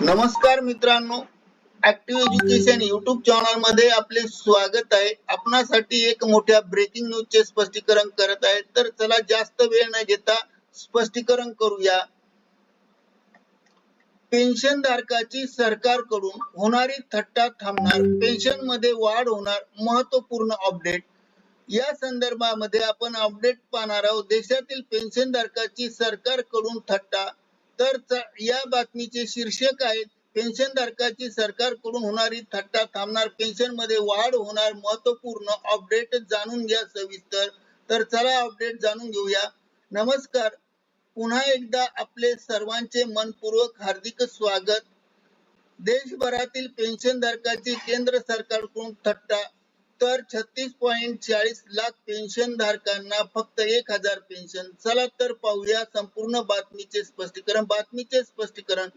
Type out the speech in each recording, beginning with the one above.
नमस्कार मित्रांनो active education YouTube चॅनलमध्ये आपले स्वागत आहे. आपणासाठी एक मोठ्या ब्रेकिंग न्यूज चे स्पष्टीकरण करत आहे. तर चला जास्त वेळ न घेता स्पष्टीकरण करूया. पेन्शन धारकाची सरकारकडून होणारी थट्टा थांबणार पेन्शनमध्ये वाढ होणार महत्त्वपूर्ण अपडेट या संदर्भामध्ये आपण अपडेट पाहणार आहोत. देशातील पेन्शन धारकाची सरकारकडून थट्टा तर या बातमीचे शीर्षक आहेत पेन्शन धारकाची सरकारकडून होणारी थट्टा थांबणार पेन्शनमध्ये वाढ होणार महत्त्वपूर्ण अपडेट जाणून घ्या सविस्तर. तर चला अपडेट जाणून घेऊया. नमस्कार. पुन्हा एकदा आपले सर्वांचे मनपूर्वक हार्दिक स्वागत. देशभरातील पेन्शन धारकाची केंद्र सरकारकडून थट्टा तर छत्तीस पॉईंट चाळीस लाख पेन्शन धारकांना फक्त एक हजार पेन्शन. चला तर पाहूया संपूर्ण बातमीचे स्पष्टीकरण. बातमीचे स्पष्टीकरण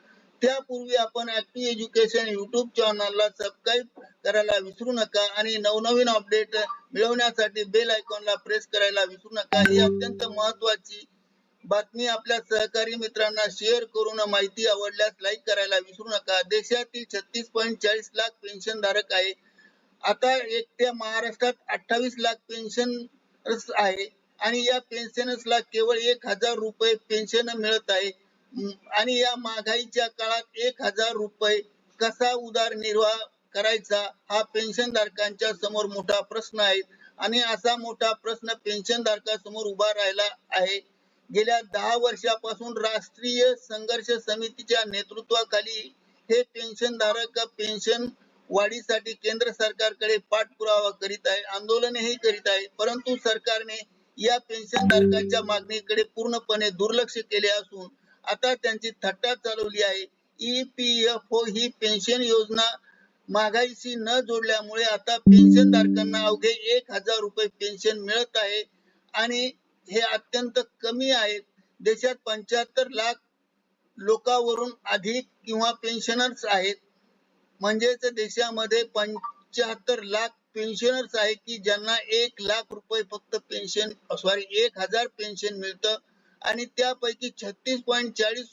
त्यापूर्वी आपण ऍक्टिव्ह एज्युकेशन युट्यूब चॅनलला सबस्क्राईब करायला विसरू नका आणि नवनवीन अपडेट मिळवण्यासाठी बेल आयकॉनला प्रेस करायला विसरू नका. ही अत्यंत महत्वाची बातमी आपल्या सहकारी मित्रांना शेअर करून माहिती आवडल्यास लाईक करायला विसरू नका. देशातील छत्तीस पॉईंट चाळीस लाख पेन्शन धारक आहे. आता एकट्या महाराष्ट्रात अठ्ठावीस लाख पेन्शन आहे आणि या पेन्शनर्सला केवळ एक हजार रुपये पेन्शन मिळत आहे. आणि या महागाईच्या काळात एक हजार रुपये कसा उदारनिर्वाह करायचा हा पेन्शन धारकांच्या समोर मोठा प्रश्न आहे. आणि असा मोठा प्रश्न पेन्शन धारकासमोर उभा राहिला आहे. गेल्या दहा वर्षापासून राष्ट्रीय संघर्ष समितीच्या नेतृत्वाखाली हे पेन्शन धारक पेन्शन वाढीसाठी केंद्र सरकारकडे पाठपुरावा करीत आहे आंदोलनही करीत आहे परंतु सरकारने या पेन्शन धारकांच्या मागणीकडे पूर्णपणे दुर्लक्ष केले असून आता त्यांची थट्टा चालवली आहे. ईपीएफओ ही पेन्शन योजना महागाईशी न जोडल्यामुळे आता पेन्शन धारकांना अवघे एक हजार रुपये पेन्शन मिळत आहे आणि हे अत्यंत कमी आहे. देशात पंच्याहत्तर लाख लोकांवरून अधिक किंवा पेन्शनर्स आहेत. म्हणजेच देशामध्ये पंच्याहत्तर लाख पेन्शनर्स आहेत की ज्यांना एक लाख रुपये फक्त पेन्शन सॉरी एक हजार पेन्शन मिळतं. आणि त्यापैकी छत्तीस पॉईंट चाळीस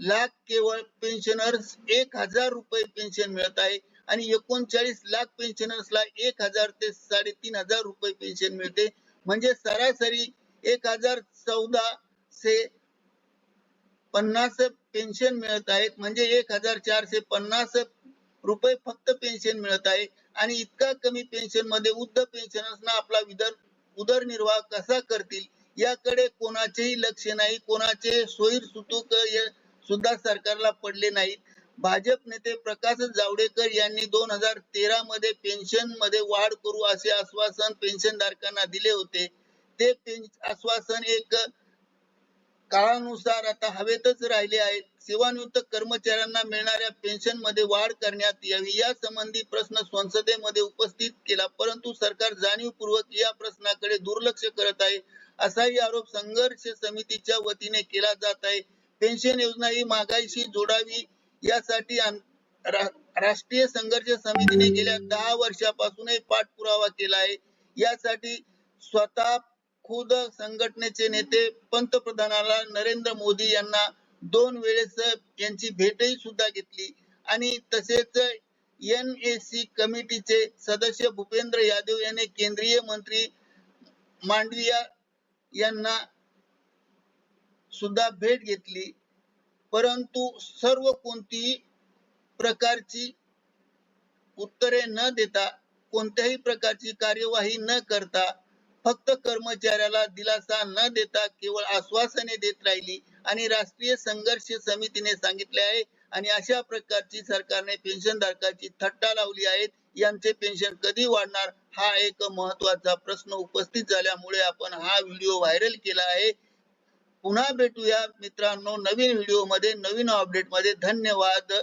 लाख केवळ पेन्शनर्स एक हजार रुपये पेन्शन मिळत आहे. आणि एकोणचाळीस लाख पेन्शनर्सला एक हजार ते साडेतीन हजार रुपये पेन्शन मिळते. म्हणजे सरासरी एक हजार चौदाशे पन्नास पेन्शन मिळत आहेत म्हणजे एक हजार चारशे पन्नास रुपये फक्त पेन्शन मिळत आहे. आणि इतका कमी पेन्शनमध्ये उद्ध पेन्शनर्सना आपला विदर उदरनिर्वाह कसा करतील? याकडे कोणाचेही लक्ष नाही. कोणाचे सोयीर सुतूक सुद्धा सरकारला पडले नाहीत. भाजप नेते प्रकाश जावडेकर यांनी दोन हजार तेरा मध्ये पेन्शनमध्ये वाढ करू असे आश्वासन पेन्शन धारकांना दिले होते. ते आश्वासन एक काळानुसार आता हवेतच राहिले आहेत. सेवानिवृत्त कर्मचाऱ्यांना मिळणाऱ्या पेन्शनमध्ये वाढ करण्यात यावी या संबंधी प्रश्न संसदेमध्ये उपस्थित केला. परंतु सरकार जाणीवपूर्वक या प्रश्नाकडे दुर्लक्ष करत आहे असाही आरोप संघर्ष समितीच्या वतीने केला जात आहे. पेन्शन योजना ही महागाईशी जोडावी यासाठी रा- राष्ट्रीय संघर्ष समितीने गेल्या दहा वर्षापासूनही पाठपुरावा केला आहे. यासाठी स्वतः खुद संघटनेचे नेते पंतप्रधानाला नरेंद्र मोदी यांना दोन वेळेस यांची भेटही सुद्धा घेतली. आणि तसेच एन ए सी कमिटीचे सदस्य भूपेंद्र यादव यांनी केंद्रीय मंत्री मांडविया यांना सुद्धा भेट घेतली. परंतु सर्व कोणतीही प्रकारची उत्तरे न देता कोणत्याही प्रकारची कार्यवाही न करता फक्त कर्मचाऱ्याला दिलासा न देता केवळ आश्वासने देत राहिली आणि राष्ट्रीय संघर्ष समितीने सांगितले आहे आणि अशा प्रकारची सरकारने पेन्शन धारकाची थट्टा लावली आहे. यांचे पेन्शन कधी वाढणार? हा एक महत्त्वाचा प्रश्न उपस्थित झाल्यामुळे आपण हा व्हिडिओ व्हायरल केला आहे. पुन्हा भेटूया मित्रांनो नवीन व्हिडिओमध्ये नवीन अपडेटमध्ये. धन्यवाद.